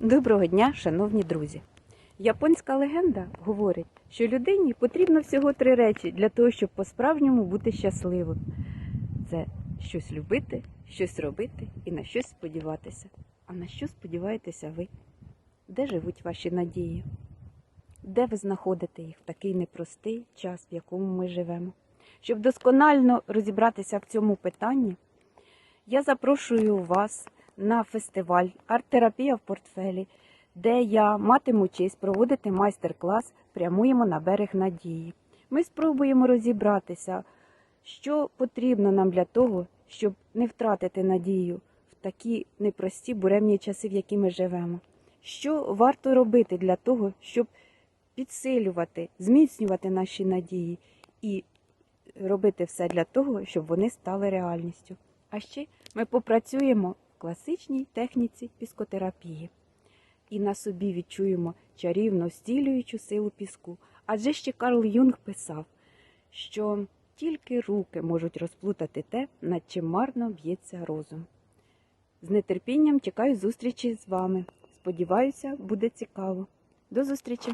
Доброго дня, шановні друзі! Японська легенда говорить, що людині потрібно всього три речі для того, щоб по-справжньому бути щасливим: це щось любити, щось робити і на щось сподіватися. А на що сподіваєтеся ви? Де живуть ваші надії? Де ви знаходите їх в такий непростий час, в якому ми живемо? Щоб досконально розібратися в цьому питанні, я запрошую вас на фестиваль Арт-терапія в портфелі, де я матиму честь проводити майстер-клас Прямуємо на берег надії. Ми спробуємо розібратися, що потрібно нам для того, щоб не втратити надію в такі непрості буремні часи, в які ми живемо. Що варто робити для того, щоб підсилювати, зміцнювати наші надії і робити все для того, щоб вони стали реальністю. А ще ми попрацюємо класичній техніці піскотерапії і на собі відчуємо чарівно стілюючу силу піску. Адже ще Карл Юнг писав, що тільки руки можуть розплутати те, над чим марно б'ється розум. З нетерпінням чекаю зустрічі з вами. Сподіваюся, буде цікаво. До зустрічі!